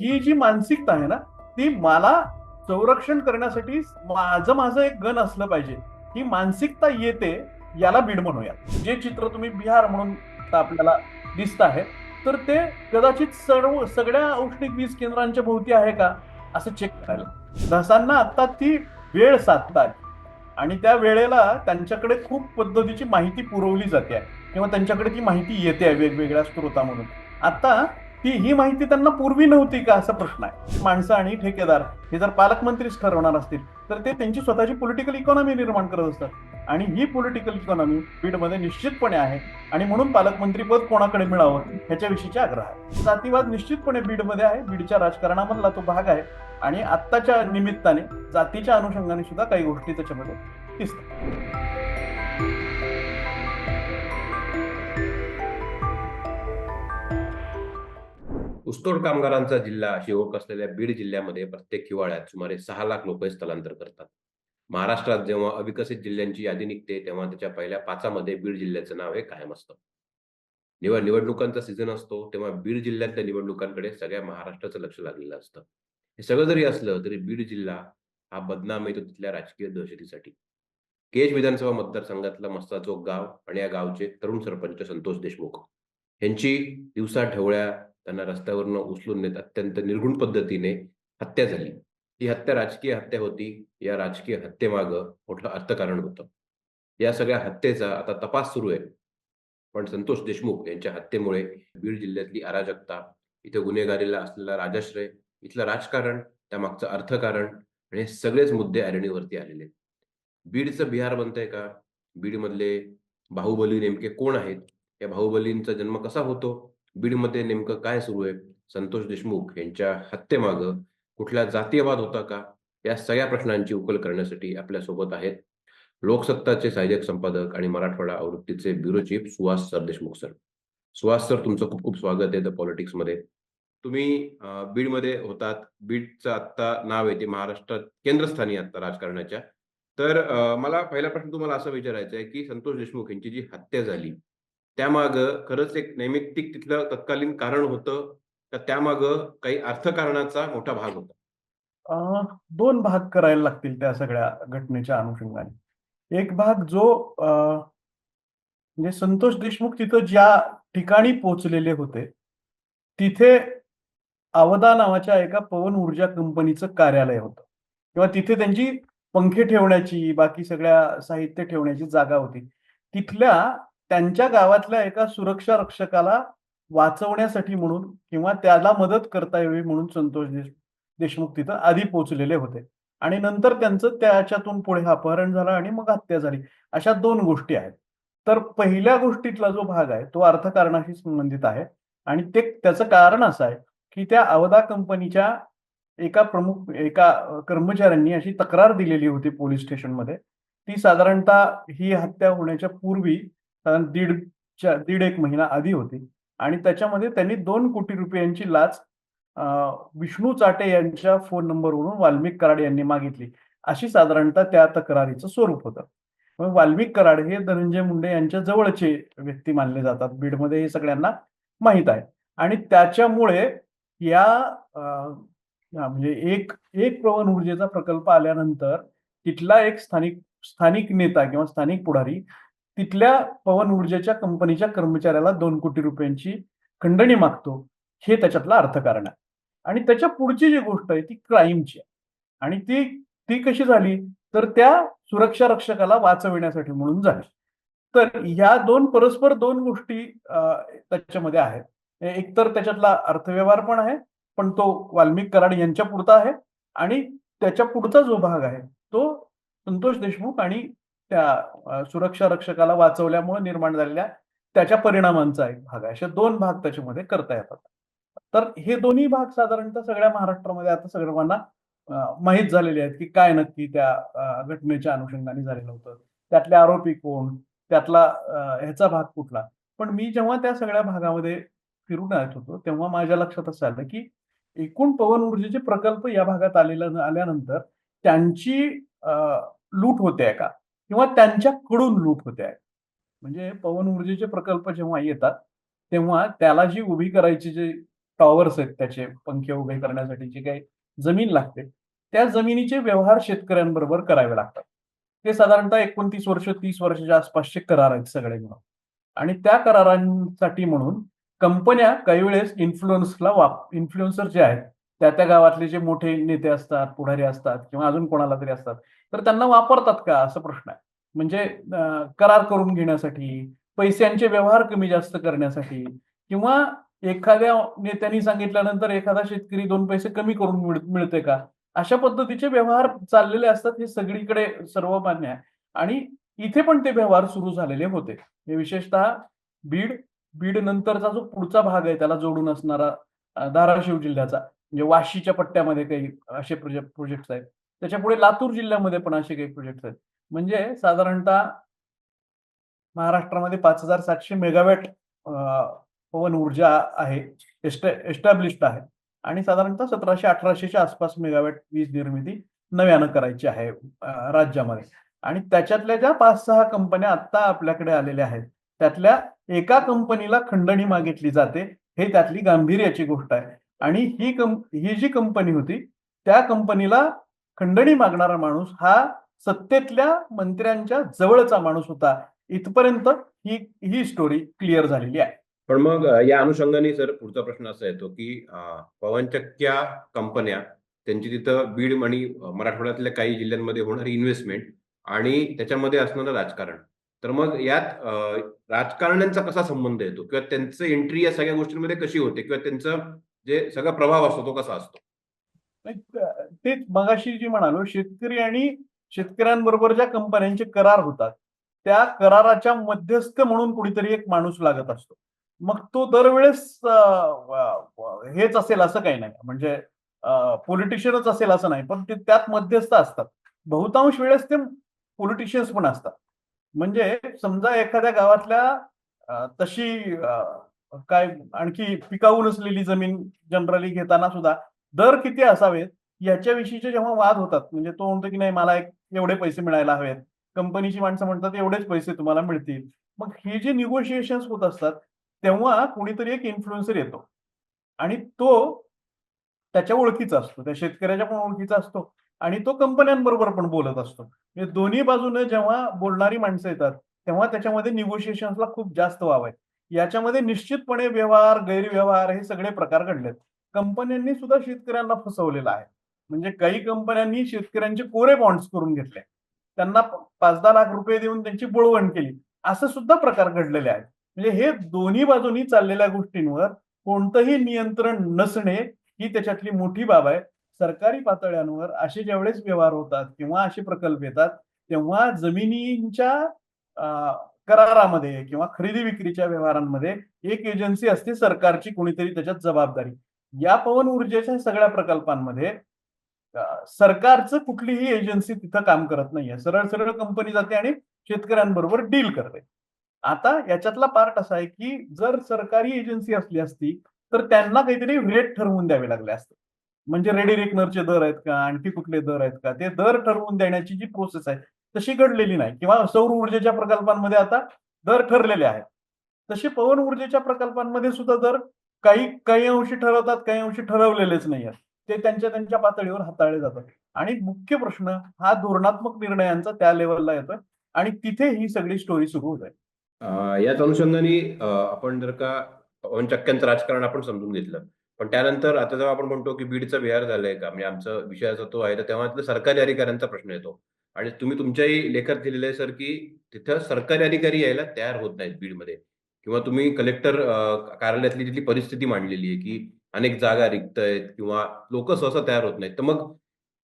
ही जी मानसिकता आहे ना ती मला संरक्षण करण्यासाठी माझं माझं एक गण असलं पाहिजे. ही मानसिकता येते याला बीड म्हणूया. जे चित्र तुम्ही बिहार म्हणून आपल्याला दिसत आहे तर ते कदाचित सर्व सगळ्या औष्णिक वीज केंद्रांच्या भोवती आहे का असं चेक करायला. धसांना आता ती वेळ साधतात. आणि त्या वेळेला त्यांच्याकडे खूप पद्धतीची माहिती पुरवली जाते. किंवा त्यांच्याकडे ती माहिती येते वेगवेगळ्या स्रोतामधून. आता ती ही माहिती त्यांना पूर्वी नव्हती का असा प्रश्न आहे. माणसं आणि ठेकेदार हे जर पालकमंत्रीच ठरवणार असतील तर ते त्यांची स्वतःची पॉलिटिकल इकॉनॉमी निर्माण करत असतात. आणि ही पॉलिटिकल इकॉनॉमी बीडमध्ये निश्चितपणे आहे. आणि म्हणून पालकमंत्री पद कोणाकडे मिळावं ह्याच्याविषयीचे आग्रह आहे. जातीवाद निश्चितपणे बीडमध्ये आहे. बीडच्या राजकारणामधला तो भाग आहे. आणि आत्ताच्या निमित्ताने जातीच्या अनुषंगाने सुद्धा काही गोष्टी त्याच्यामध्ये दिसतात. ऊसतोड कामगारांचा जिल्हा अशी ओळख असलेल्या बीड जिल्ह्यामध्ये प्रत्येक हिवाळ्यात सुमारे सहा लाख लोक स्थलांतर करतात. महाराष्ट्रात जेव्हा अविकसित जिल्ह्यांची यादी निघते तेव्हा त्याच्या पहिल्या पाचामध्ये बीड जिल्ह्याचं नाव हे कायम असतं. जेव्हा निवडणुकांचा सीझन असतो तेव्हा बीड जिल्ह्यातल्या निवडणुकांकडे सगळ्या महाराष्ट्राचं लक्ष लागलेलं असतं. हे सगळं जरी असलं तरी बीड जिल्हा हा बदनाम येतो तिथल्या राजकीय दहशतीसाठी. केज विधानसभा मतदारसंघातलं मस्ताचोक गाव आणि या गावचे तरुण सरपंच संतोष देशमुख. यांची दिवसा ढवळ्या त्यांना रस्त्यावरनं उचलून नेत अत्यंत निर्गुण पद्धतीने हत्या झाली. ही हत्या राजकीय हत्या होती. या राजकीय हत्येमागं मोठं अर्थकारण होतं. या सगळ्या हत्येचा आता तपास सुरू आहे. पण संतोष देशमुख यांच्या हत्येमुळे बीड जिल्ह्यातली अराजकता इथे गुन्हेगारीला असलेला राजाश्रय इथलं राजकारण त्यामागचं अर्थकारण आणि हे सगळेच मुद्दे ऐरणीवरती आलेले आहेत. बीडचं बिहार बनतंय का? बीडमधले बाहुबली नेमके कोण आहेत? या बाहुबलींचा जन्म कसा होतो? बीडमध्ये नेमकं काय सुरू आहे? संतोष देशमुख यांच्या हत्येमागं कुठला जातीयवाद होता का? या सगळ्या प्रश्नांची उकल करण्यासाठी आपल्यासोबत आहेत लोकसत्ताचे सहाय्यक संपादक आणि Marathwada आवृत्तीचे bureau chief Suhas sir Deshmukh sir. Suhas sir तुमचं खूप खूप स्वागत आहे द पॉलिटिक्समध्ये. तुम्ही बीडमध्ये होतात. बीडचं आत्ता नाव आहे ते महाराष्ट्रात केंद्रस्थानी आत्ता राजकारणाच्या. तर मला पहिला प्रश्न तुम्हाला असं विचारायचं आहे की संतोष देशमुख यांची जी हत्या झाली त्यामागं खरंच एक नैमित्तिक तिथलं तत्कालीन कारण होतं. तर त्यामागं काही अर्थकारणाचा मोठा भाग होता. दोन भाग करायला लागतील त्या सगळ्या घटनेच्या अनुषंगाने. एक भाग जो अं, म्हणजे संतोष देशमुख तिथं ज्या ठिकाणी पोचलेले होते तिथे आवदा नावाच्या एका पवन ऊर्जा कंपनीचं कार्यालय होतं. किंवा तिथे त्यांची पंखे ठेवण्याची बाकी सगळ्या साहित्य ठेवण्याची जागा होती. तिथल्या त्यांच्या गावातल्या एका सुरक्षा रक्षकाला वाचवण्यासाठी म्हणून किंवा त्याला मदत करता यावी म्हणून संतोष देश देशमुख तिथं आधी पोहोचलेले होते. आणि नंतर त्यांचं त्याच्यातून पुढे अपहरण झालं आणि मग हत्या झाली. अशा दोन गोष्टी आहेत. तर पहिल्या गोष्टीतला जो भाग आहे तो अर्थकारणाशी संबंधित आहे. आणि ते त्याचं कारण असं आहे की त्या अवधा कंपनीच्या एका प्रमुख एका कर्मचाऱ्यांनी अशी तक्रार दिलेली होती पोलीस स्टेशनमध्ये. ती साधारणतः ही हत्या होण्याच्या पूर्वी साधारण दीडच्या दीड एक महिना आधी होती. आणि त्याच्यामध्ये त्यांनी दोन कोटी रुपयांची लाच विष्णू चाटे यांच्या फोन नंबरवरून वाल्मिक कराड यांनी मागितली. अशी साधारणतः त्या तक्रारीचं स्वरूप होतं. मग वाल्मिक कराड हे धनंजय मुंडे यांच्या जवळचे व्यक्ती मानले जातात. बीडमध्ये हे सगळ्यांना माहीत आहे. आणि त्याच्यामुळे या म्हणजे एक एक प्रवण ऊर्जेचा प्रकल्प आल्यानंतर तिथला एक स्थानिक स्थानिक नेता किंवा स्थानिक पुढारी तिथल्या पवन ऊर्जेच्या कंपनीच्या कर्मचाऱ्याला दोन कोटी रुपयांची खंडणी मागतो. हे त्याच्यातलं अर्थकारण आहे. आणि त्याच्या पुढची जी गोष्ट आहे ती क्राईमची आहे. आणि ती ती कशी झाली? तर त्या सुरक्षा रक्षकाला वाचविण्यासाठी म्हणून झाली. तर ह्या दोन परस्पर दोन गोष्टी त्याच्यामध्ये आहेत. एक तर त्याच्यातला अर्थव्यवहार पण आहे पण तो वाल्मिक कराड यांच्या पुरता आहे. आणि त्याच्या पुढचा जो भाग आहे तो संतोष देशमुख आणि त्या सुरक्षा रक्षकाला वाचवल्यामुळे निर्माण झालेल्या त्याच्या परिणामांचा एक भाग आहे. असे दोन भाग त्याच्यामध्ये करता येतात. तर हे दोन्ही भाग साधारणतः सगळ्या महाराष्ट्रामध्ये आता सर्वांना माहीत झालेले आहेत की काय नक्की त्या घटनेच्या अनुषंगाने झालेलं होतं. त्यातले आरोपी कोण? त्यातला ह्याचा भाग कुठला? पण मी जेव्हा त्या सगळ्या भागामध्ये फिरून येत होतो तेव्हा माझ्या लक्षात असं आलं की एकूण पवन ऊर्जेचे प्रकल्प या भागात आलेल्या आल्यानंतर त्यांची अ, लूट होते का? किंवा त्यांच्याकडून लूट होते आहे म्हणजे पवन ऊर्जेचे प्रकल्प जेव्हा येतात तेव्हा त्याला जी उभी करायची जे टॉवर्स आहेत त्याचे पंखे उभे करण्यासाठी जी काही जमीन लागते त्या जमिनीचे व्यवहार शेतकऱ्यांबरोबर करावे लागतात. ते साधारणतः एकोणतीस वर्ष तीस वर्षाच्या आसपासचे करार आहेत सगळे मिळून. आणि त्या करारांसाठी म्हणून कंपन्या काही वेळेस इन्फ्लुएन्सला वाप इन्फ्लुएन्सर जे आहेत त्या त्या गावातले जे मोठे नेते असतात पुढारी असतात किंवा अजून कोणाला तरी असतात तर त्यांना वापरतात का? असा प्रश्न आहे. म्हणजे करार करून घेण्यासाठी पैशांचे व्यवहार कमी जास्त करण्यासाठी किंवा एखाद्या नेत्यांनी सांगितल्यानंतर एखादा शेतकरी दोन पैसे कमी करून मिळते का? अशा पद्धतीचे व्यवहार चाललेले असतात हे सगळीकडे सर्वमान्य आहे. आणि इथे पण ते व्यवहार सुरू झालेले होते. हे विशेषतः बीड बीड नंतरचा जो पुढचा भाग आहे त्याला जोडून असणारा धाराशिव जिल्ह्याचा म्हणजे वाशीच्या पट्ट्यामध्ये काही असे प्रोजेक्ट प्रोजेक्ट्स आहेत. त्याच्या पुढे लातूर जिल्ह्यामध्ये पण असे काही प्रोजेक्ट आहेत. म्हणजे साधारणतः महाराष्ट्रामध्ये पाच हजार सातशे मेगावॅट पवन ऊर्जा आहे एस्टॅब्लिश्ड आहे. आणि साधारणतः सतराशे अठराशेच्या आसपास मेगावॅट वीज निर्मिती नव्यानं करायची आहे राज्यामध्ये. आणि त्याच्यातल्या ज्या पाच सहा कंपन्या आत्ता आपल्याकडे आलेल्या आहेत त्यातल्या एका कंपनीला खंडणी मागितली जाते हे त्यातली गांभीर्याची गोष्ट आहे. आणि ही कं ही जी कंपनी होती त्या कंपनीला खंडणी मागणारा माणूस हा सत्तेतल्या मंत्र्यांच्या जवळचा माणूस होता. इथपर्यंत ही ही स्टोरी क्लिअर झालेली आहे. पण मग या अनुषंगाने सर पुढचा प्रश्न असा येतो की पवनचक्क्या कंपन्या त्यांची तिथं बीड आणि मराठवाड्यातल्या काही जिल्ह्यांमध्ये होणारी इन्व्हेस्टमेंट आणि त्याच्यामध्ये असणारं राजकारण. तर मग यात राजकारण्यांचा कसा संबंध येतो? किंवा त्यांचं एंट्री या सगळ्या गोष्टींमध्ये कशी होते? किंवा त्यांचं जे सगळा प्रभाव असतो तो कसा असतो? नाही, तेच मगाशी जी म्हणालो शेतकरी आणि शेतकऱ्यांबरोबर ज्या कंपन्यांचे करार होतात त्या कराराच्या मध्यस्थ म्हणून कुणीतरी एक माणूस लागत असतो. मग तो दरवेळेस हेच असेल असं काही नाही. म्हणजे पॉलिटिशियनच असेल असं नाही पण ते त्यात मध्यस्थ असतात. बहुतांश वेळेस ते पॉलिटिशियन्स पण असतात. म्हणजे समजा एखाद्या गावातल्या तशी काय आणखी पिकाऊ नसलेली जमीन जनरली घेताना सुद्धा दर किती असावेत याच्याविषयीचे जेव्हा वाद होतात म्हणजे तो म्हणतो की नाही मला एक एवढे पैसे मिळायला हवेत. कंपनीची माणसं म्हणतात एवढेच पैसे तुम्हाला मिळतील. मग हे जे निगोशिएशन होत असतात तेव्हा कोणीतरी एक इन्फ्लुएन्सर येतो. आणि तो त्याच्या ओळखीचा असतो त्या शेतकऱ्याच्या पण ओळखीचा असतो आणि तो कंपन्यांबरोबर पण बोलत असतो. म्हणजे दोन्ही बाजूने जेव्हा बोलणारी माणसं येतात तेव्हा त्याच्यामध्ये निगोशिएशन्सला खूप जास्त वाव आहे. याच्यामध्ये निश्चितपणे व्यवहार गैरव्यवहार हे सगळे प्रकार घडलेत. कंपन्यांनी सुद्धा शेतकऱ्यांना फसवलेलं आहे. म्हणजे काही कंपन्यांनी शेतकऱ्यांचे कोरे बॉन्ड्स करून घेतले. त्यांना पाच दहा लाख रुपये देऊन त्यांची बोळवण केली. असं सुद्धा प्रकार घडलेले आहेत. म्हणजे हे दोन्ही बाजूनी चाललेल्या गोष्टींवर कोणतंही नियंत्रण नसणे ही त्याच्यातली मोठी बाब आहे. सरकारी पातळ्यांवर असे ज्यावेळेस व्यवहार होतात किंवा असे प्रकल्प येतात तेव्हा जमिनींच्या करारामध्ये किंवा खरेदी विक्रीच्या व्यवहारांमध्ये एक एजन्सी असते सरकारची कोणीतरी त्याच्यात जबाबदारी. या पवन ऊर्जेच्या सगळ्या प्रकल्पांमध्ये सरकारचं कुठलीही एजन्सी तिथं काम करत नाहीये. सरळ सरळ कंपनी जाते आणि शेतकऱ्यांबरोबर डील करते. आता याच्यातला पार्ट असा आहे की जर सरकारी एजन्सी असली असती तर त्यांना काहीतरी रेट ठरवून द्यावे लागले असते. म्हणजे रेडी रेकनरचे दर आहेत का? आणखी कुठले दर आहेत का? ते दर ठरवून देण्याची जी प्रोसेस आहे तशी घडलेली नाही. किंवा सौर ऊर्जेच्या प्रकल्पांमध्ये आता दर ठरलेले आहेत. तसे पवन ऊर्जेच्या प्रकल्पांमध्ये सुद्धा दर काही काही अंशी ठरवतात काही अंशी ठरवलेलेच नाही आहेत. ते त्यांच्या त्यांच्या पातळीवर हाताळले जातात. आणि मुख्य प्रश्न हा धोरणात्मक निर्णयांचा त्या लेवलला येतोय आणि तिथे ही सगळी स्टोरी सुरू होत आहे. याच अनुषंगाने आपण जर का पवनचक्क्यांचं राजकारण आपण समजून घेतलं. पण त्यानंतर आता जेव्हा आपण म्हणतो की बीडचा विहार झालाय का? म्हणजे आमचा विषयाचा तो आहे तर तेव्हा सरकारी अधिकाऱ्यांचा प्रश्न येतो. आणि तुम्ही तुमच्याही लेखात लिहिलेलं आहे सर की तिथं सरकारी अधिकारी यायला तयार होत नाहीत बीडमध्ये. किंवा तुम्ही कलेक्टर कार्यालयातली तिथली परिस्थिती मांडलेली आहे की अनेक जागा रिक्त आहेत किंवा लोक सहसा तयार होत नाहीत. तर मग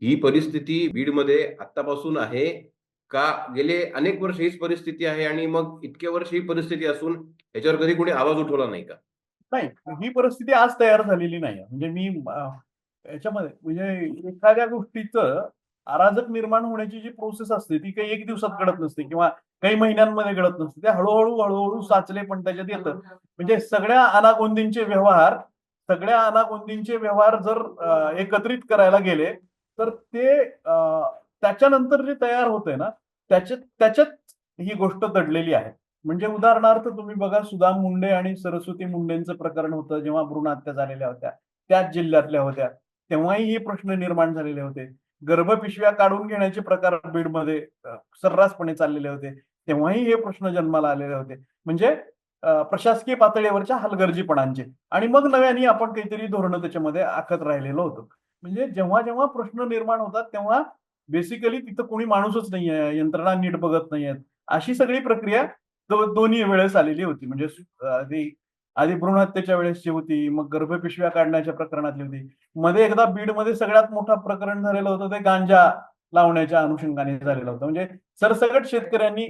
ही परिस्थिती बीडमध्ये आतापासून आहे का? गेले अनेक वर्ष हीच परिस्थिती आहे आणि मग इतके वर्ष ही परिस्थिती असून याच्यावर कधी कोणी आवाज उठवला नाही का? नाही ही परिस्थिती आज तयार झालेली नाही म्हणजे मी याच्यामध्ये म्हणजे एखाद्या गोष्टीचं अराजक निर्माण होण्याची जी प्रोसेस असते ती काही एक दिवसात घडत नसते किंवा काही महिन्यांमध्ये घडत नसते. ते हळूहळू हळूहळू साचले पण त्याच्यात येतं. म्हणजे सगळ्या अनागोंदींचे व्यवहार सगळ्या अनागोंदींचे व्यवहार जर एकत्रित करायला गेले तर ते त्याच्यानंतर जे तयार होते ना त्याच्यात त्याच्यात ही गोष्ट दडलेली आहे. म्हणजे उदाहरणार्थ तुम्ही बघा सुदाम मुंडे आणि सरस्वती मुंडेंचं प्रकरण होतं जेव्हा भ्रूण हत्या झालेल्या होत्या त्याच जिल्ह्यातल्या होत्या. तेव्हाही हे प्रश्न निर्माण झालेले होते. गर्भपिशव्या काढून घेण्याचे प्रकार बीडमध्ये सर्रासपणे चाललेले होते. तेव्हाही हे प्रश्न जन्माला आलेले होते. म्हणजे प्रशासकीय पातळीवरच्या हलगर्जीपणांचे. आणि मग नव्याने आपण काहीतरी धोरणं त्याच्यामध्ये आखत राहिलेलो होतो. म्हणजे जेव्हा जेव्हा प्रश्न निर्माण होतात तेव्हा बेसिकली तिथं कोणी माणूसच नाही आहे. यंत्रणा नीट बघत नाही आहेत. अशी सगळी प्रक्रिया दो- दोन्ही वेळेस आलेली होती. म्हणजे आधी भ्रूण हत्येच्या वेळेसची होती मग गर्भपिशव्या काढण्याच्या प्रकरणातली होती. मध्ये एकदा बीडमध्ये सगळ्यात मोठा प्रकरण झालेलं होतं ते गांजा लावण्याच्या अनुषंगाने झालेलं होतं. म्हणजे सरसगट शेतकऱ्यांनी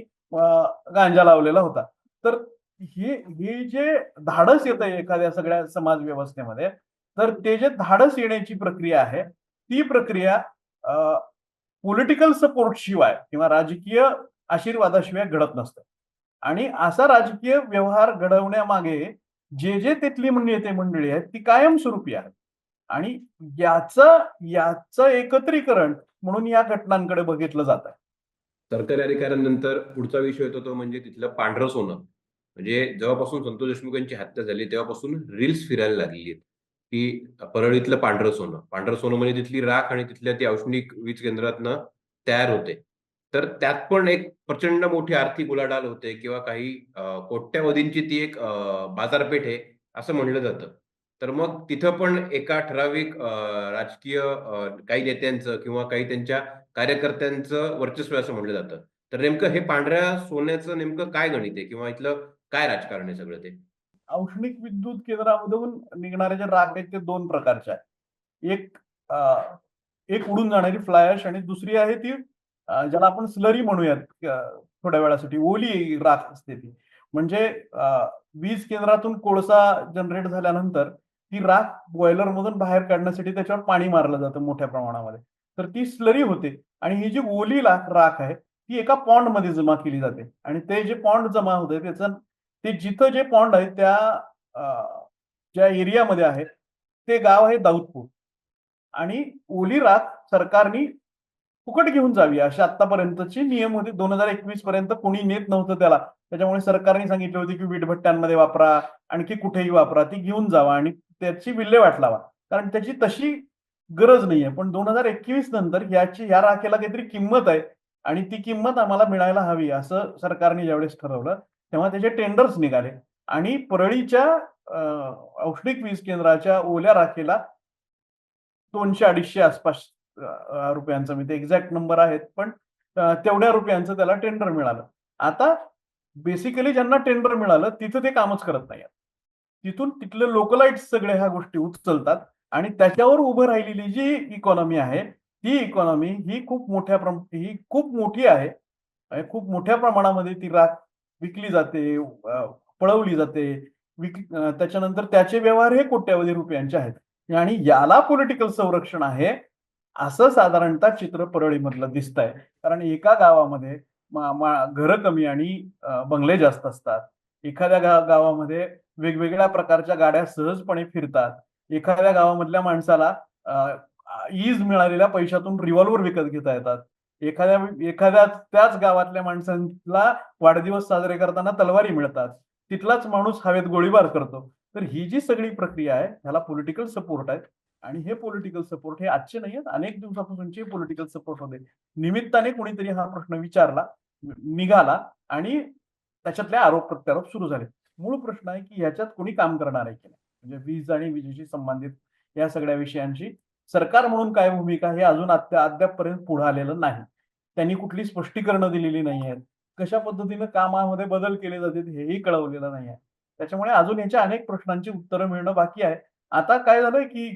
गांजा लावलेला होता. तर हे हे जे धाडस येत आहे एखाद्या सगळ्या समाज व्यवस्थेमध्ये तर ते जे धाडस येण्याची प्रक्रिया आहे ती प्रक्रिया पॉलिटिकल सपोर्ट शिवाय किंवा राजकीय आशीर्वादाशिवाय घडत नसतं. आणि असा राजकीय व्यवहार घडवण्यामागे जे जे तिथली नेते मंडळी आहेत ती कायमस्वरूपी आहेत. आणि याचं याचं एकत्रीकरण म्हणून या घटनांकडे बघितलं जात आहे. सरकारी अधिकाऱ्यांनंतर पुढचा विषय येतो तो म्हणजे तिथलं पांढरं सोनं. म्हणजे जेव्हापासून संतोष देशमुख यांची हत्या झाली तेव्हापासून रील्स फिरायला लागलेली आहेत. की परळीतलं पांढरं सोनं. पांढरं सोनं म्हणजे तिथली राख आणि तिथल्या ती औष्णिक वीज केंद्रातनं तयार होते. तर त्यात पण एक प्रचंड मोठी आर्थिक उलाढाल होते किंवा काही कोट्यावधींची ती एक बाजारपेठ आहे असं म्हणलं जातं. तर मग तिथं पण एका ठराविक राजकीय काही नेत्यांचं किंवा काही त्यांच्या कार्यकर्त्यांचं वर्चस्व असं म्हणलं जातं. तर नेमकं हे पांढऱ्या सोन्याचं नेमकं काय गणित आहे किंवा इथलं काय राजकारण आहे सगळं ते? औष्णिक विद्युत केंद्रामधून निघणारे जे राग आहेत ते दोन प्रकारचे आहेत. एक एक उडून जाणारी फ्लायश आणि दुसरी आहे ती ज्याला आपण स्लरी म्हणूयात थोड्या वेळासाठी ओली राख असते ती. म्हणजे वीज केंद्रातून कोळसा जनरेट झाल्यानंतर ती राख बॉयलर मधून बाहेर काढण्यासाठी त्याच्यावर पाणी मारलं जातं मोठ्या प्रमाणामध्ये. तर ती स्लरी होते आणि ही जी ओली राख आहे ती एका पॉन्डमध्ये जमा केली जाते. आणि ते जे पॉन्ड जमा होते त्याचं ते जिथं जे पॉन्ड आहे त्या ज्या एरियामध्ये आहे ते गाव आहे दाऊदपूर. आणि ओली राख सरकारनी फुकट घेऊन जावी. अशी आतापर्यंतचे नियम होते. दोन हजार एकवीस पर्यंत कोणी नेत नव्हतं त्याला. त्याच्यामुळे सरकारने सांगितले होते की वीटभट्ट्यांमध्ये वापरा आणखी कुठेही वापरा ती घेऊन जावा आणि त्याची विल्हेवाट लावा. कारण त्याची तशी गरज नाहीये. पण दोन हजार एकवीस नंतर याची या राखेला काहीतरी किंमत आहे आणि ती किंमत आम्हाला मिळायला हवी असं सरकारने ज्यावेळेस ठरवलं तेव्हा त्याचे टेंडर्स निघाले. आणि परळीच्या औष्णिक वीज केंद्राच्या ओल्या राखेला दोनशे अडीचशे आसपास रुपयांचं. मी ते एक्झॅक्ट नंबर आहेत पण तेवढ्या रुपयांचं त्याला टेंडर मिळालं. आता बेसिकली ज्यांना टेंडर मिळालं तिथं ते कामच करत नाही तिथून तिथले लोकलाइट सगळ्या ह्या गोष्टी उचलतात आणि त्याच्यावर उभं राहिलेली जी इकॉनॉमी आहे ती इकॉनॉमी ही खूप मोठ्या प्रम ही खूप मोठी आहे. खूप मोठ्या प्रमाणामध्ये ती राख विकली जाते पळवली जाते. विक त्याच्यानंतर त्याचे व्यवहार हे कोट्यावधी रुपयांचे आहेत. आणि याला पॉलिटिकल संरक्षण आहे असं साधारणतः चित्र परळीमधलं दिसत आहे कारण एका गावामध्ये घरं कमी आणि बंगले जास्त असतात. एखाद्या गा गावामध्ये वेगवेगळ्या प्रकारच्या गाड्या सहजपणे फिरतात. एखाद्या गावामधल्या माणसाला ईज मिळालेल्या पैशातून रिव्हॉल्वर विकत घेता येतात. एखाद्या एखाद्या त्याच गावातल्या माणसांना वाढदिवस साजरे करताना तलवारी मिळतात. तिथलाच माणूस हवेत गोळीबार करतो. तर ही जी सगळी प्रक्रिया आहे ह्याला पॉलिटिकल सपोर्ट आहे आणि हे पॉलिटिकल सपोर्ट हे आजचे नाही आहेत अनेक दिवसापासूनचे पॉलिटिकल सपोर्ट होते. निमित्ताने कोणीतरी हा प्रश्न विचारला निघाला आणि त्याच्यातले आरोप प्रत्यारोप सुरू झाले. मूळ प्रश्न आहे की ह्याच्यात कोणी काम करणार आहे की नाही? म्हणजे वीज आणि विजेशी संबंधित या सगळ्या विषयांची सरकार म्हणून काय भूमिका हे अजून अद्यापपर्यंत पुढे आलेलं नाही. त्यांनी कुठली स्पष्टीकरणं दिलेली नाही आहेत. कशा पद्धतीनं कामामध्ये बदल केले जातील हेही कळवलेलं नाही आहे. त्याच्यामुळे अजून याच्या अनेक प्रश्नांची उत्तरं मिळणं बाकी आहे. आता काय झालंय की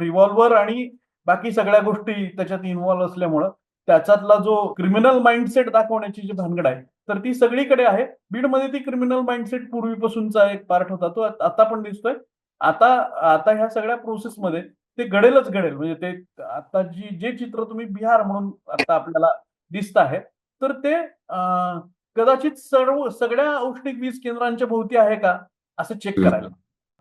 रिव्हॉल्वर आणि बाकी सगळ्या गोष्टी त्याच्यात इन्व्हॉल्व्ह असल्यामुळं त्याच्यातला जो क्रिमिनल माइंडसेट दाखवण्याची जी भानगड आहे तर ती सगळीकडे आहे. बीडमध्ये ती क्रिमिनल माइंडसेट पूर्वीपासूनचा एक पार्ट होता. तो आता पण दिसतोय. आता आता ह्या सगळ्या प्रोसेसमध्ये ते घडेलच घडेल. म्हणजे ते आता जी जे चित्र तुम्ही बिहार म्हणून आता आपल्याला दिसत आहे तर ते कदाचित सर्व सगळ्या औष्णिक वीज केंद्रांच्या भोवती आहे का असं चेक करायला.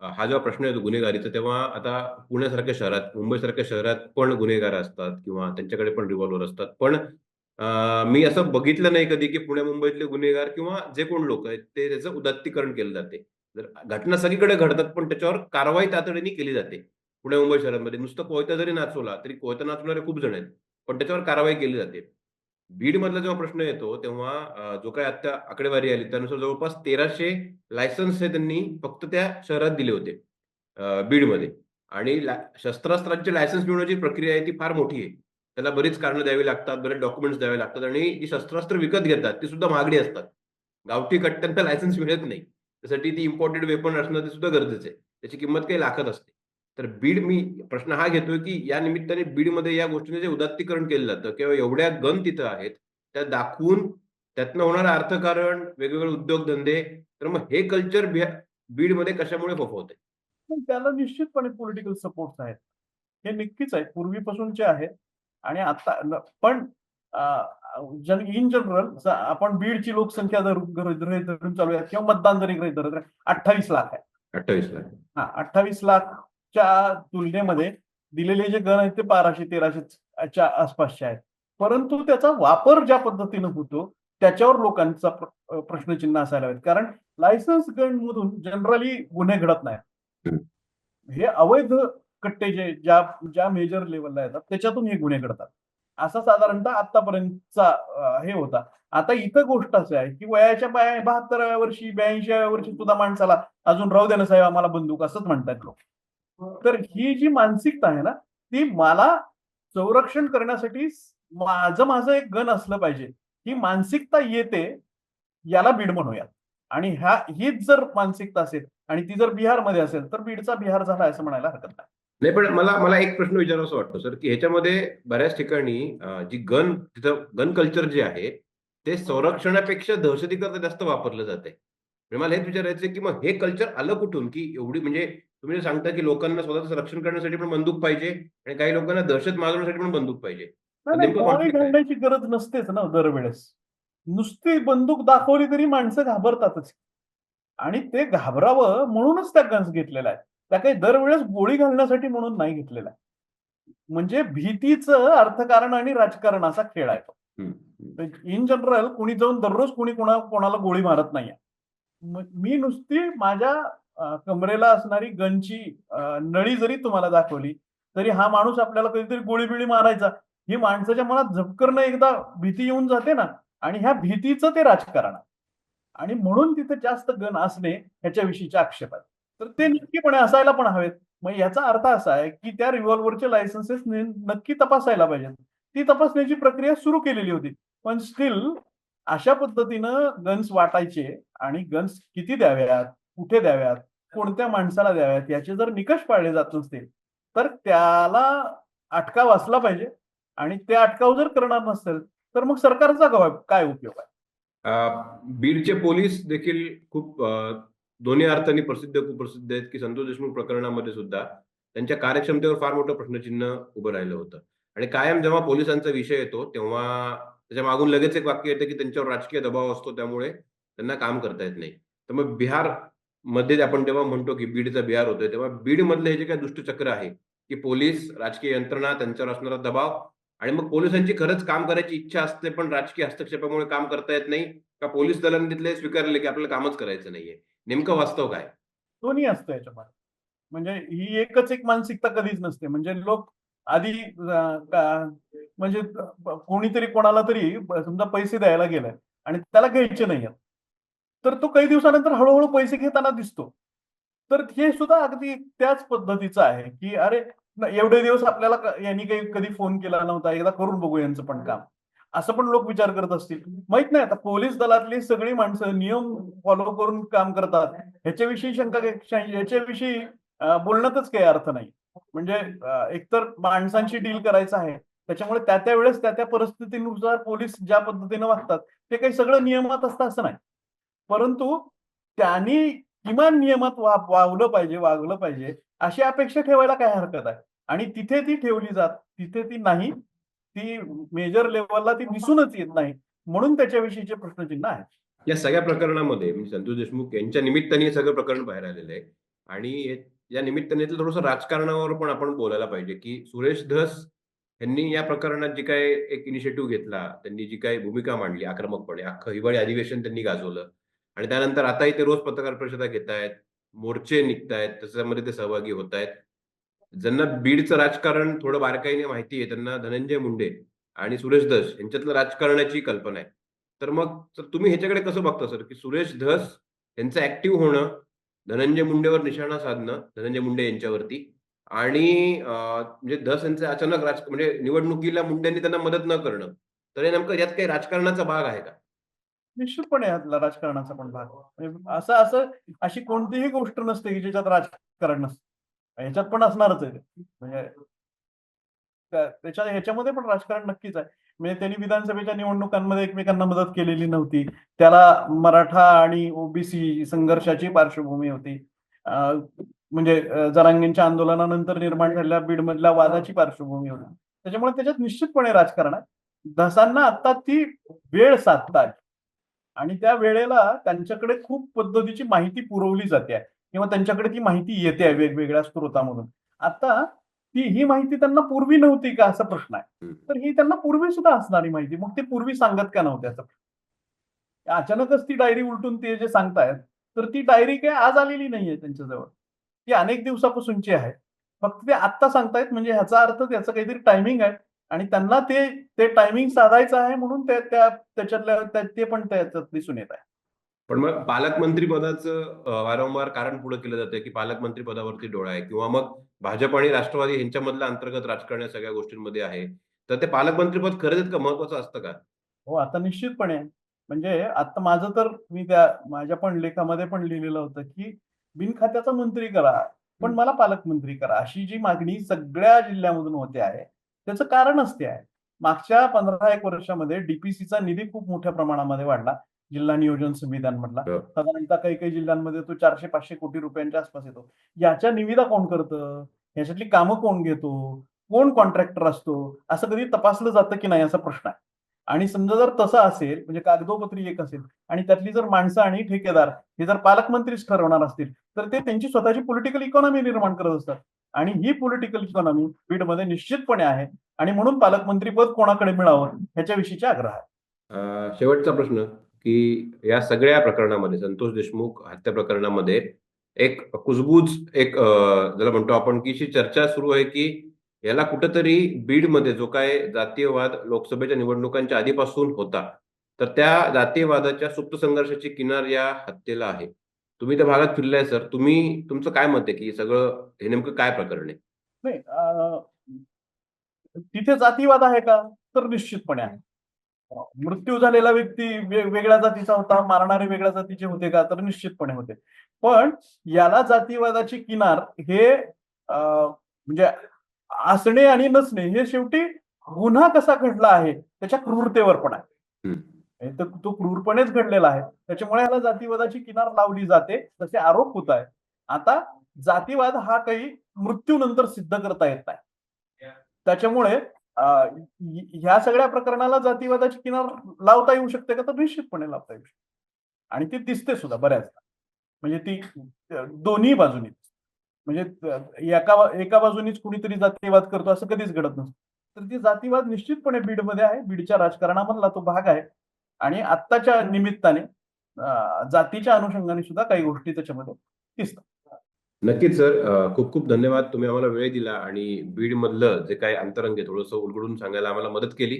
हा जेव्हा प्रश्न येतो गुन्हेगारीचा तेव्हा आता पुण्यासारख्या शहरात मुंबईसारख्या शहरात पण गुन्हेगार असतात किंवा त्यांच्याकडे पण रिव्हॉल्वर असतात. पण मी असं बघितलं नाही कधी की पुणे मुंबईतले गुन्हेगार किंवा जे कोण लोक आहेत ते त्याचं उदात्तीकरण केलं जाते. जर घटना सगळीकडे घडतात पण त्याच्यावर कारवाई तातडीने केली जाते. पुणे मुंबई शहरामध्ये नुसतं कोयता जरी नाचवला तरी कोयता नाचवणारे खूप जण आहेत पण त्याच्यावर कारवाई केली जाते. बीड मधला जेव्हा प्रश्न येतो तेव्हा जो काही आता आकडेवारी आली त्यानुसार जवळपास तेराशे लायसन्स हे त्यांनी फक्त त्या शहरात दिले होते बीडमध्ये. आणि ला- शस्त्रास्त्रांचे लायसन्स मिळवण्याची प्रक्रिया आहे ती फार मोठी आहे. त्याला बरीच कारणं द्यावी लागतात बरेच डॉक्युमेंट्स द्यावे लागतात आणि जी शस्त्रास्त्र विकत घेतात ती सुद्धा महागडी असतात. गावठी कट्ट्यांना लायसन्स मिळत नाही. त्यासाठी ती इम्पॉर्टेड वेपन असणं ते सुद्धा गरजेचं आहे. त्याची किंमत काही लाखत असते. तर बीड मी प्रश्न हा घेतोय की या निमित्ताने बीडमध्ये या गोष्टीने जे उदात्तीकरण केलं जातं किंवा एवढ्या गन तिथं आहेत त्या दाखवून त्यातनं होणारं अर्थकारण वेगवेगळे उद्योगधंदे तर मग हे कल्चर बीडमध्ये कशामुळे फोफवते त्याला निश्चितपणे पॉलिटिकल सपोर्ट आहेत. हे नक्कीच आहे. पूर्वीपासूनचे आहेत आणि आता पण जन इन जनरल आपण बीडची लोकसंख्या जर गृहीत धरून चालूया किंवा मतदान जरी गृहीत धरत अठ्ठावीस लाख आहे. अठ्ठावीस लाख. हा अठ्ठावीस लाखच्या तुलनेमध्ये दिलेले जे गण आहेत ते बाराशे तेराशेच्या आसपासचे आहेत. परंतु त्याचा वापर ज्या पद्धतीनं होतो त्याच्यावर लोकांचा प्र- प्रश्नचिन्ह असायला हवेत. कारण लायसन्स गन मधून जनरली गुन्हे घडत नाही हे अवैध कट्टे जे ज्या ज्या मेजर लेवलला येतात त्याच्यातून हे गुन्हे घडतात. असा साधारणतः आतापर्यंतचा हे होता. आता इथं गोष्ट असं आहे की वयाच्या बहात्तराव्या वर्षी ब्याऐंशीव्या वर्षी सुद्धा माणसाला अजून राहू द्या ना साहेब आम्हाला बंदूक असंच म्हणतात लोक. तर ही जी मानसिकता आहे ना ती मला संरक्षण करण्यासाठी माझं माझं एक गण असलं पाहिजे. ही मानसिकता येते याला बीड म्हणूया आणि ह्या हीच जर मानसिकता असेल आणि ती जर बिहारमध्ये असेल तर बीडचा बिहार झाला असं म्हणायला हरकत नाही. नाही पण मला मला एक प्रश्न विचारावा वाटतो सर की ह्याच्यामध्ये बऱ्याच ठिकाणी जी गन तिथं गन कल्चर जे आहे ते संरक्षणापेक्षा दहशतीकरता जास्त वापरलं जाते म्हणजे मला हेच विचारायचं की मग हे कल्चर आलं कुठून? की एवढी म्हणजे तुम्ही सांगता की लोकांना स्वतःचं रक्षण करण्यासाठी पण बंदूक पाहिजे आणि काही लोकांना दहशत माजवण्यासाठी पण बंदूक पाहिजे. आहे. घालण्याची गरज नसतेच ना दरवेळेस. नुसती बंदूक दाखवली तरी माणसं घाबरतातच. आणि ते घाबरावं म्हणूनच त्या गन्स घेतलेल्या आहेत. त्या काही दरवेळेस गोळी घालण्यासाठी म्हणून नाही घेतलेल्या म्हणजे भीतीचं अर्थकारण आणि राजकारण असा खेळ आहे तो. इन जनरल कोणी जाऊन दररोज कोणी कोणा कोणाला गोळी मारत नाहीये. म- नुसती माझ्या कमरेला असणारी गनची नळी जरी तुम्हाला दाखवली तरी हा माणूस आपल्याला कधीतरी गोळी बिळी मारायचा. ही माणसाच्या मनात झपकरणं एकदा भीती येऊन जाते ना आणि ह्या भीतीचं ते राजकारण आणि म्हणून तिथे जास्त गण असणे ह्याच्याविषयीच्या आक्षेप तर ते नक्कीपणे असायला पण हवेत. मग याचा अर्थ असा आहे की त्या रिव्हॉल्व्हरचे लायसन्सेस नक्की तपासायला पाहिजेत. ती तपासण्याची प्रक्रिया सुरू केलेली होती. पण स्टील अशा पद्धतीनं गन्स वाटायचे आणि गन्स किती द्याव्यात? कुठे द्याव्यात? कोणत्या माणसाला द्याव्यात? याचे जर निकष पाळले जात नसतील तर त्याला अटकाव असला पाहिजे आणि ते अटकाव जर करणार नसेल तर मग सरकारचा काय- उपयोग आहे? बीडचे पोलीस देखील खूप दोन्ही अर्थाने प्रसिद्ध कुप्रसिद्ध आहेत की संतोष देशमुख प्रकरणामध्ये सुद्धा त्यांच्या कार्यक्षमतेवर फार मोठं प्रश्नचिन्ह उभं राहिलं होतं. आणि कायम जेव्हा पोलिसांचा विषय येतो तेव्हा त्याच्या मागून लगेच एक वाक्य येतं की त्यांच्यावर राजकीय दबाव असतो त्यामुळे त्यांना काम करता येत नाही. तर मग बिहार मध्ये आपण जेव्हा म्हणतो की बीडचा बिहार होतोय तेव्हा बीड मधले हे जे काही दुष्टचक्र आहे की पोलीस राजकीय यंत्रणा त्यांच्यावर असणारा दबाव आणि मग पोलिसांची खरंच काम करायची इच्छा असते पण राजकीय हस्तक्षेपामुळे काम करता येत नाही का पोलीस दलाने तिथले स्वीकारले की आपल्याला कामच करायचं नाहीये? नेमकं वास्तव काय? दोन्ही असतं याच्यामध्ये. म्हणजे ही एकच एक मानसिकता कधीच नसते. म्हणजे लोक आधी का- म्हणजे कोणीतरी कोणाला तरी समजा पैसे द्यायला गेलाय आणि त्याला घ्यायचे नाहीयेत. तर तो काही दिवसानंतर हळूहळू पैसे घेताना दिसतो. तर हे सुद्धा अगदी त्याच पद्धतीचं आहे की अरे एवढे दिवस आपल्याला यांनी काही कधी फोन केला नव्हता एकदा करून बघू यांचं पण काम. असं पण लोक विचार करत असतील. माहीत नाही आता पोलीस दलातली सगळी माणसं नियम फॉलो करून काम करतात. ह्याच्याविषयी शंका याच्याविषयी ह्याच्याविषयी बोलण्यातच काही अर्थ नाही. म्हणजे एकतर माणसांशी डील करायचं आहे. त्याच्यामुळे त्या त्या वेळेस त्या त्या परिस्थितीनुसार पोलीस ज्या पद्धतीने वागतात ते काही सगळं नियमात असतं असं नाही. परंतु त्यांनी किमान नियमात वा वावलं पाहिजे वागलं पाहिजे अशी अपेक्षा ठेवायला काय हरकत आहे? आणि तिथे ती ठेवली जात तिथे ती नाही ती मेजर लेवलला ती दिसूनच येत नाही म्हणून त्याच्याविषयीचे प्रश्नचिन्ह आहे. या सगळ्या प्रकरणामध्ये म्हणजे संतोष देशमुख यांच्या निमित्ताने हे सगळं प्रकरण बाहेर आलेलं आहे. आणि या निमित्ताने थोडंसं राजकारणावर पण आपण बोलायला पाहिजे की सुरेश धस यांनी या प्रकरणात जी काय एक इनिशिएटिव्ह घेतला त्यांनी जी काही भूमिका मांडली आक्रमकपणे अख्खं हिवाळी अधिवेशन त्यांनी गाजवलं आणि त्यानंतर आताही ते रोज पत्रकार परिषदा घेत आहेत मोर्चे निघतायत त्याच्यामध्ये ते सहभागी होत आहेत ज्यांना बीडचं राजकारण थोडं बारकाईने माहिती आहे त्यांना धनंजय मुंडे आणि सुरेश धस यांच्यातलं राजकारणाची कल्पना आहे. तर मग तर तुम्ही ह्याच्याकडे कसं बघता सर की सुरेश धस यांचं ऍक्टिव्ह होणं धनंजय मुंडेवर निशाणा साधणं धनंजय मुंडे यांच्यावरती आणि म्हणजे धस यांचे अचानक राज म्हणजे निवडणुकीला मुंडेंनी त्यांना मदत न करणं तर हे नेमकं यात काही राजकारणाचा भाग आहे का? निश्चितपणे राजकारणाचा पण भाग. म्हणजे असं असं अशी कोणतीही गोष्ट नसते की ज्याच्यात राजकारण नसतं. याच्यात पण असणारच आहे म्हणजे त्याच्या ह्याच्यामध्ये पण राजकारण नक्कीच आहे. म्हणजे त्यांनी विधानसभेच्या निवडणुकांमध्ये एकमेकांना मदत केलेली नव्हती. त्याला मराठा आणि ओबीसी संघर्षाची पार्श्वभूमी होती. म्हणजे जरांगींच्या आंदोलनानंतर निर्माण झालेल्या बीडमधल्या वादाची पार्श्वभूमी होती. त्याच्यामुळे त्याच्यात निश्चितपणे राजकारण आहे. धसांना आता ती वेळ साधतात आणि त्या वेळेला त्यांच्याकडे खूप पद्धतीची माहिती पुरवली जाते. किंवा त्यांच्याकडे ती माहिती येते वेगवेगळ्या स्रोतामधून. आता ती ही माहिती त्यांना पूर्वी नव्हती का असा प्रश्न आहे. तर ही त्यांना पूर्वी सुद्धा असणारी माहिती. मग ते पूर्वी सांगत का नव्हते असं? प्रश्न. अचानकच ती डायरी उलटून ते जे सांगतायत तर ती डायरी काय आज आलेली नाहीये त्यांच्याजवळ. ती अनेक दिवसापासूनची आहे. फक्त ते आत्ता सांगतायत म्हणजे ह्याचा अर्थ त्याचं काहीतरी टायमिंग आहे. आणि त्यांना ते ते टायमिंग साधायचं आहे म्हणून ते त्या त्याच्यातल्या त्या- ते पण त्याच्यात दिसून येत आहे. पण मग पालकमंत्री पदाचं वारंवार कारण पुढे केलं जातं की पालकमंत्री पदावरती डोळा आहे. किंवा मग भाजप आणि राष्ट्रवादी यांच्यामधलं अंतर्गत राजकारण या सगळ्या गोष्टींमध्ये आहे. तर ते पालकमंत्री पद खरंच इतकं महत्वाचं असतं का? हो आता निश्चितपणे. म्हणजे आता माझं तर मी त्या माझ्या पण लेखामध्ये पण लिहिलेलं होतं की बिनखात्याचा मंत्री करा पण. मला पालकमंत्री करा अशी जी मागणी सगळ्या जिल्ह्यामधून होते आहे. त्याचं कारणच ते आहे. मागच्या पंधरा एक वर्षामध्ये डीपीसीचा निधी खूप मोठ्या प्रमाणामध्ये वाढला. जिल्हा नियोजन संविधानमधला हो. साधारणतः काही काही जिल्ह्यांमध्ये तो चारशे पाचशे कोटी रुपयांच्या आसपास येतो. याच्या निविदा कोण करतं? याच्यातली कामं कोण घेतो? कोण कॉन्ट्रॅक्टर असतो? असं कधी तपासलं जातं की नाही असा प्रश्न आहे? आणि समजा जर तसं असेल म्हणजे कागदोपत्री एक असेल आणि त्यातली जर माणसं आणि ठेकेदार हे जर पालकमंत्रीच ठरवणार असतील तर ते त्यांची स्वतःची पॉलिटिकल इकॉनॉमी निर्माण करत असतात. आणि ही पॉलिटिकल इकॉनॉमी बीडमध्ये निश्चितपणे आहे. आणि म्हणून पालकमंत्री पद कोणाकडे मिळावं ह्याच्याविषयीचे आग्रह आहे. शेवटचा प्रश्न की या सगळ्या प्रकरणामध्ये संतोष देशमुख हत्या प्रकरणामध्ये एक कुजबूज एक ज्याला म्हणतो आपण की चर्चा सुरू आहे की याला कुठंतरी बीडमध्ये जो काय जातीयवाद लोकसभेच्या निवडणुकांच्या आधीपासून होता तर त्या जातीयवादाच्या सुप्त संघर्षाची किनार या हत्येला आहे. तुम्ही त्या भागात फिरलाय सर. तुम्ही तुमचं काय मत आहे की सगळं हे नेमकं काय प्रकरण आहे? नाही तिथे जातीवाद आहे का? तर निश्चितपणे आहे. मृत्यू झालेला व्यक्ती वेगळ्या जातीचा होता मारणारे वेगळ्या जातीचे होते का? तर निश्चितपणे होते. पण याला जातीवादाची किनार हे म्हणजे असणे आणि नसणे हे शेवटी गुन्हा कसा घडला आहे त्याच्या क्रूरतेवर पण आहे. तर तो क्रूरपणेच घडलेला आहे. त्याच्यामुळे याला जातीवादाची किनार लावली जाते तसे आरोप होत आहेत. आता जातीवाद हा काही मृत्यूनंतर सिद्ध करता येत नाही. त्याच्यामुळे ह्य- सगळ्या प्रकरणाला जातीवादाची किनार लावता येऊ शकते का? तर निश्चितपणे लावता येऊ शकते. आणि ती दिसते सुद्धा बऱ्याचदा. म्हणजे ती दोन्ही बाजूनी म्हणजे एका एका बाजूनीच कुणीतरी जातीवाद करतो असं कधीच घडत नसतं. तर ती जातीवाद निश्चितपणे बीडमध्ये आहे. बीडच्या राजकारणामधला तो भाग आहे. आणि आत्ताच्या निमित्ताने जातीच्या अनुषंगाने सुद्धा काही गोष्टी त्याच्यामध्ये दिसतात. नक्कीच सर. खूप खूप धन्यवाद. तुम्ही आम्हाला वेळ दिला आणि बीड मधलं जे काय अंतरंग आहे थोडंसं उलगडून सांगायला आम्हाला मदत केली.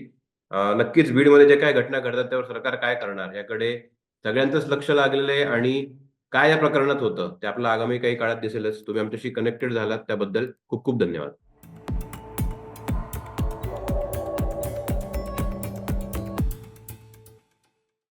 नक्कीच बीडमध्ये जे काय घटना घडतात त्यावर सरकार काय करणार? याकडे सगळ्यांचंच लक्ष लागलेलं आहे आणि काय या प्रकरणात होतं ते आपलं आगामी काही काळात दिसेलच. तुम्ही आमच्याशी कनेक्टेड झालात त्याबद्दल खूप खूप धन्यवाद.